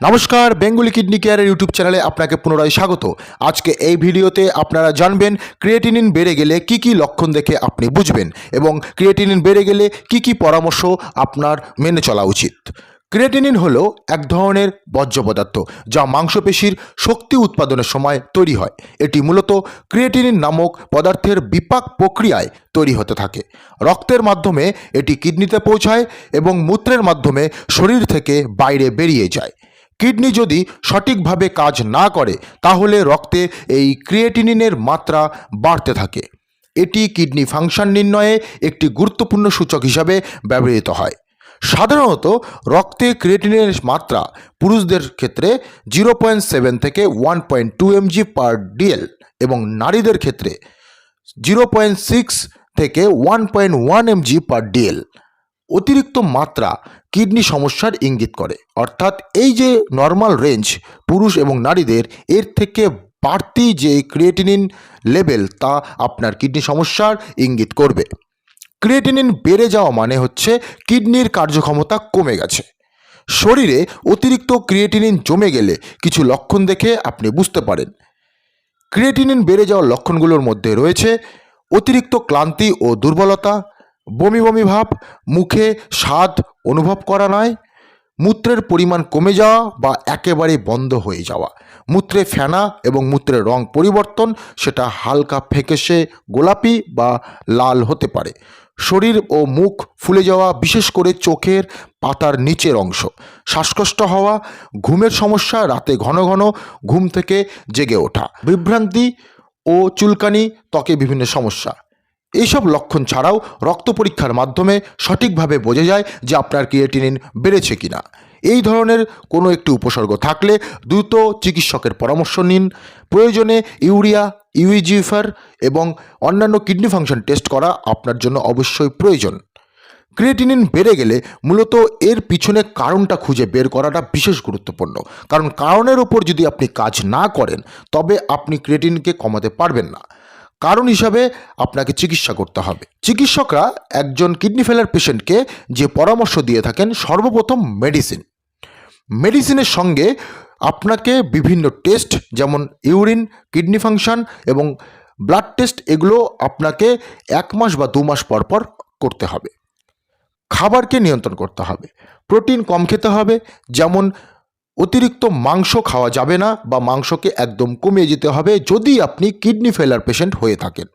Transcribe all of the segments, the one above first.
নমস্কার, Bengali kidney কেয়ারের YouTube চ্যানেলে আপনাকে পুনরায় স্বাগত। আজকে এই ভিডিওতে আপনারা জানবেন, ক্রিয়েটিনিন বেড়ে গেলে কি কি লক্ষণ দেখে আপনি বুঝবেন এবং ক্রিয়েটিনিন বেড়ে গেলে কি কি পরামর্শ আপনার মেনে চলা উচিত। ক্রিয়েটিনিন হলো এক ধরনের বর্জ্য পদার্থ যা মাংসপেশির শক্তি উৎপাদনের সময় তৈরি হয়। এটি মূলত ক্রিয়েটিনিন নামক পদার্থের বিপাক প্রক্রিয়ায় তৈরি হতে থাকে। রক্তের মাধ্যমে এটি কিডনিতে পৌঁছায় এবং মূত্রের মাধ্যমে শরীর থেকে বাইরে বেরিয়ে যায়। কিডনি যদি সঠিকভাবে কাজ না করে, তাহলে রক্তে এই ক্রিয়েটিনিনের মাত্রা বাড়তে থাকে। এটি কিডনি ফাংশন নির্ণয়ে একটি গুরুত্বপূর্ণ সূচক হিসাবে ব্যবহৃত হয়। সাধারণত রক্তে ক্রিয়েটিনের মাত্রা পুরুষদের ক্ষেত্রে জিরো পয়েন্ট সেভেন থেকে one point two mg per dl এবং নারীদের ক্ষেত্রে জিরো পয়েন্ট সিক্স থেকে one point one mg per dl. অতিরিক্ত মাত্রা কিডনি সমস্যার ইঙ্গিত করে। অর্থাৎ এই যে নর্মাল রেঞ্জ পুরুষ এবং নারীদের, এর থেকে বাড়তি যে ক্রিয়েটিনিন লেভেল তা আপনার কিডনি সমস্যার ইঙ্গিত করবে। ক্রিয়েটিনিন বেড়ে যাওয়া মানে হচ্ছে কিডনির কার্যক্ষমতা কমে গেছে। শরীরে অতিরিক্ত ক্রিয়েটিনিন জমে গেলে কিছু লক্ষণ দেখে আপনি বুঝতে পারেন। ক্রিয়েটিনিন বেড়ে যাওয়ার লক্ষণগুলোর মধ্যে রয়েছে অতিরিক্ত ক্লান্তি ও দুর্বলতা বমি বমি ভাব, মুখে স্বাদ অনুভব করা নয়। মূত্রের পরিমাণ কমে যাওয়া বা একেবারে বন্ধ হয়ে যাওয়া। মূত্রে ফেনা এবং মূত্রের রং পরিবর্তন, সেটা হালকা ফেকেসে গোলাপি বা লাল হতে পারে। শরীর ও মুখ ফুলে যাওয়া, বিশেষ করে চোখের পাতার নিচের অংশ। শ্বাসকষ্ট হওয়া, ঘুমের সমস্যা, রাতে ঘন ঘন ঘুম থেকে জেগে ওঠা। বিভ্রান্তি ও চুলকানি ত্বকে বিভিন্ন সমস্যা। এইসব লক্ষণ ছাড়াও রক্ত পরীক্ষার মাধ্যমে সঠিকভাবে বোঝা যায় যে আপনার ক্রিয়েটিনিন বেড়েছে কিনা। এই ধরনের কোনো একটি উপসর্গ থাকলে দ্রুত চিকিৎসকের পরামর্শ নিন। প্রয়োজনে ইউরিয়া ইউইজিফার এবং অন্যান্য কিডনি ফাংশন টেস্ট করা আপনার জন্য অবশ্যই প্রয়োজন। ক্রিয়েটিনিন বেড়ে গেলে মূলত এর পিছনে কারণটা খুঁজে বের করাটা বিশেষ গুরুত্বপূর্ণ। কারণ কারণের ওপর যদি আপনি কাজ না করেন, তবে আপনি ক্রিয়েটিনকে কমাতে পারবেন না। কারণ হিসাবে আপনাকে চিকিৎসা করতে হবে। চিকিৎসকরা একজন কিডনি ফেলার পেশেন্টকে যে পরামর্শ দিয়ে থাকেন সর্বপ্রথম মেডিসিন। মেডিসিনের সঙ্গে আপনাকে বিভিন্ন টেস্ট যেমন ইউরিন, কিডনি ফাংশন এবং ব্লাড টেস্ট এগুলো আপনাকে এক মাস বা দু মাস পর পর করতে হবে। খাবারকে নিয়ন্ত্রণ করতে হবে। প্রোটিন কম খেতে হবে। যেমন অতিরিক্ত মাংস খাওয়া যাবে না বা মাংসকে একদম কমিয়ে যেতে হবে যদি আপনি কিডনি ফেলার পেশেন্ট হয়ে থাকেন।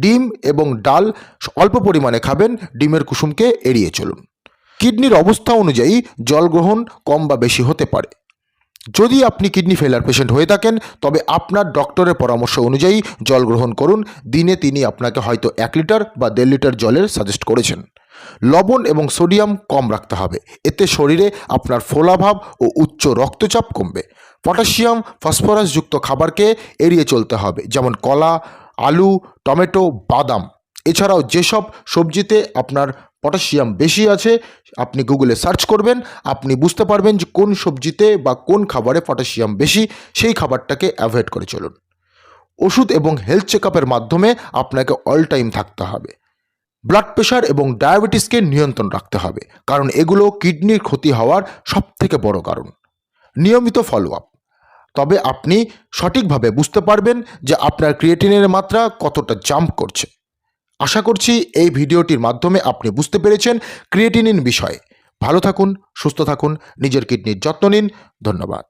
ডিম এবং ডাল অল্প পরিমাণে খাবেন, ডিমের কুসুমকে এড়িয়ে চলুন। কিডনির অবস্থা অনুযায়ী জল গ্রহণ কম বা বেশি হতে পারে। যদি আপনি কিডনি ফেলার পেশেন্ট হয়ে থাকেন, তবে আপনার ডক্টরের পরামর্শ অনুযায়ী জল গ্রহণ করুন। দিনে তিনি আপনাকে হয়তো এক লিটার বা দেড় লিটার জলের সাজেস্ট করেছেন। লবণ এবং সোডিয়াম কম রাখতে হবে। এতে শরীরে আপনার ফোলাভাব ও উচ্চ রক্তচাপ কমবে। পটাশিয়াম ফসফরাসযুক্ত খাবারকে এড়িয়ে চলতে হবে, যেমন কলা, আলু, টমেটো, বাদাম। এছাড়াও যেসব সবজিতে আপনার পটাশিয়াম বেশি আছে, আপনি গুগলে সার্চ করবেন, আপনি বুঝতে পারবেন যে কোন সবজিতে বা কোন খাবারে পটাশিয়াম বেশি, সেই খাবারটাকে অ্যাভয়েড করে চলুন। ওষুধ এবং হেলথ চেক মাধ্যমে আপনাকে অল টাইম থাকতে হবে। ব্লাড প্রেশার এবং ডায়াবেটিসকে নিয়ন্ত্রণ রাখতে হবে, কারণ এগুলো কিডনির ক্ষতি হওয়ার সবথেকে বড় কারণ। নিয়মিত ফলো আপ তবে আপনি সঠিকভাবে বুঝতে পারবেন যে আপনার ক্রিয়েটিনের মাত্রা কতটা জাম্প করছে। আশা করছি এই ভিডিওটির মাধ্যমে আপনি বুঝতে পেরেছেন ক্রিয়েটিনিন বিষয়ে। ভালো থাকুন, সুস্থ থাকুন, নিজের কিডনির যত্ন নিন। ধন্যবাদ।